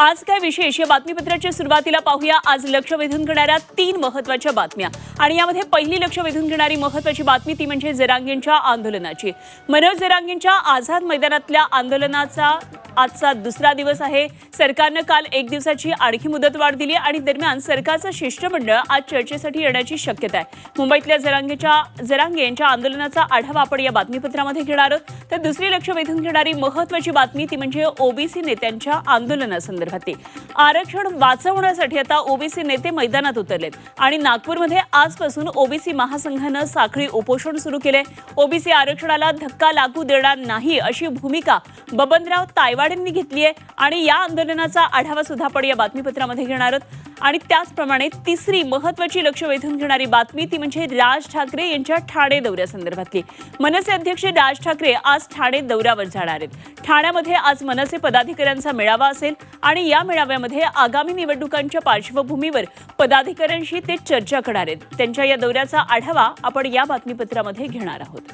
आज काय विशेष? या बातमीपत्राच्या सुरुवातीला पाहूया. आज लक्ष वेधून घेणाऱ्या तीन महत्त्वाच्या बातम्या. आणि यामध्ये पहिली लक्ष वेधून घेणारी महत्वाची बातमी ती म्हणजे जरांगेंच्या आंदोलनाची. मनोज जरांगेंच्या आझाद मैदानातल्या आंदोलनाचा आजचा दुसरा दिवस आहे. सरकारनं काल एक दिवसाची आणखी मुदतवाढ दिली आणि दरम्यान सरकारचं शिष्टमंडळ आज चर्चेसाठी येण्याची शक्यता आहे. मुंबईतल्या जरांगेच्या जरांगे यांच्या आंदोलनाचा आढावा आपण या बातमीपत्रामध्ये घेणार आहोत. तर दुसरी लक्ष वेधून घेणारी महत्वाची बातमी ती म्हणजे ओबीसी नेत्यांच्या आंदोलनासंदर्भातली. आरक्षण वाचवण्यासाठी आता ओबीसी नेते मैदानात उतरलेत आणि नागपूरमध्ये आजपासून ओबीसी महासंघानं साखळी उपोषण सुरू केले ओबीसी आरक्षणाला धक्का लागू देणार नाही अशी भूमिका बबनराव तायवाड तायवाडेंनी घेतली आहे आणि या आंदोलनाचा आढावा सुद्धा आपण या बातमीपत्रामध्ये घेणार आहोत. आणि त्याचप्रमाणे तिसरी महत्वाची लक्ष वेधून घेणारी बातमी ती म्हणजे राज ठाकरे यांच्या ठाणे दौऱ्यासंदर्भातली मनसे अध्यक्ष राज ठाकरे आज ठाणे दौऱ्यावर जाणार आहेत. ठाण्यामध्ये आज मनसे पदाधिकाऱ्यांचा मेळावा असेल आणि या मेळाव्यामध्ये आगामी निवडणुकांच्या पार्श्वभूमीवर पदाधिकाऱ्यांशी ते चर्चा करणार आहेत. त्यांच्या या दौऱ्याचा आढावा आपण या बातमीपत्रामध्ये घेणार आहोत.